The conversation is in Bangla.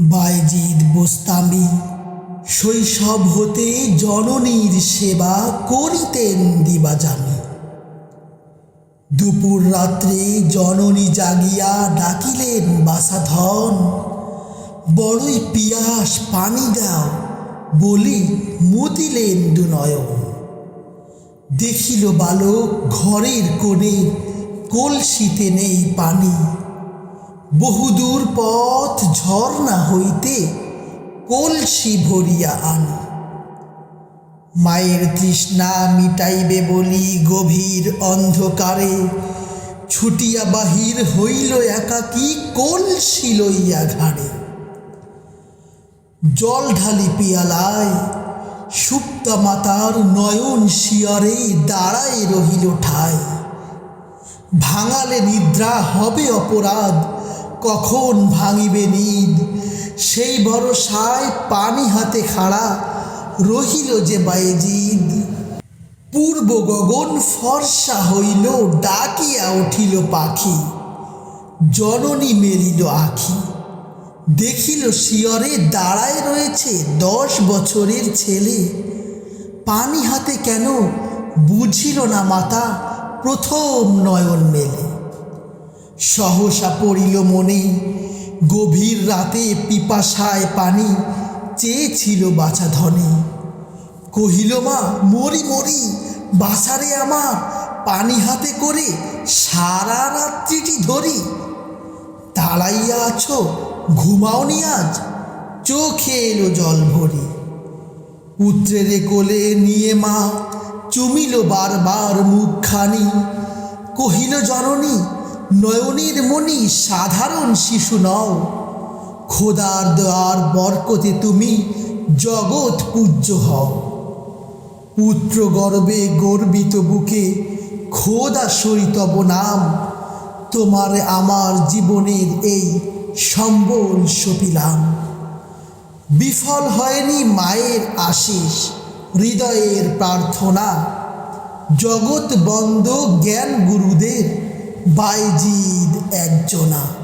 বাইজিদ বোস্তামি, শৈশব হতে জননীর সেবা করিতেন দিবাজামি দুপুর রাত্রে জননী জাগিয়া ডাকিলেন, বাসাধন, বড়ই পিয়াস পানি দাও, বলি মুতিলেন দুনয়ন। দেখিল বালক ঘরের কোণে কলসিতে নেই পানি। বহুদূর পথ ঝর্ণা হইতে কলসি ভরিয়া আনি। মায়ের তৃষ্ণা মিটাইবে বলি গভীর অন্ধকারে, ছুটিয়া বাহির হইল একাকী কলসি লইয়া ঘাড়ে। জল ঢালি পিয়ালায়, সুপ্তা মাতার নয়ন শিয়রে দাঁড়ায় রহিল ঠায়। ভাঙালে নিদ্রা হবে অপরাধ কখন ভাঙিবে নিদ সেই ভরসায় পানি হাতে খাড়া রহিল যে বায়েজিদ। পূর্ব গগন ফর্সা হইল, ডাকিয়া উঠিল পাখি। জননী মেলিল আখি। দেখিল শিয়রে দাঁড়ায় রয়েছে দশ বছরের ছেলে। পানি হাতে কেন বুঝিল না মাতা, প্রথম নয়ন মেলে। সহসা পড়িল মনে, গভীর রাতে পিপাসায় পানি চেয়েছিল বাছা ধনে। কহিল, মা, মরি মরি বাসারে আমার পানি হাতে করে সারা রাত্রিটি ধরি। দাঁড়াইয়া আছো, ঘুমাওনি আজ, চোখে এলো জল ভরি। পুত্রের কোলে নিয়ে মা চুমিল বারবার মুখখানি। কহিল, জননী নয়নের মণি সাধারণ শিশু নও। খোদার দেওয়ার বরকতে তুমি জগৎ পূজ্য হও। পুত্র গর্বে গর্বিত বুকে খোদা সরিতব নাম। তোমার আমার জীবনের এই সম্বল সপিলাম। বিফল হয়নি মায়ের আশিস, হৃদয়ের প্রার্থনা। জগৎ বন্ধ জ্ঞান গুরুদের বাইজিদ একজনা।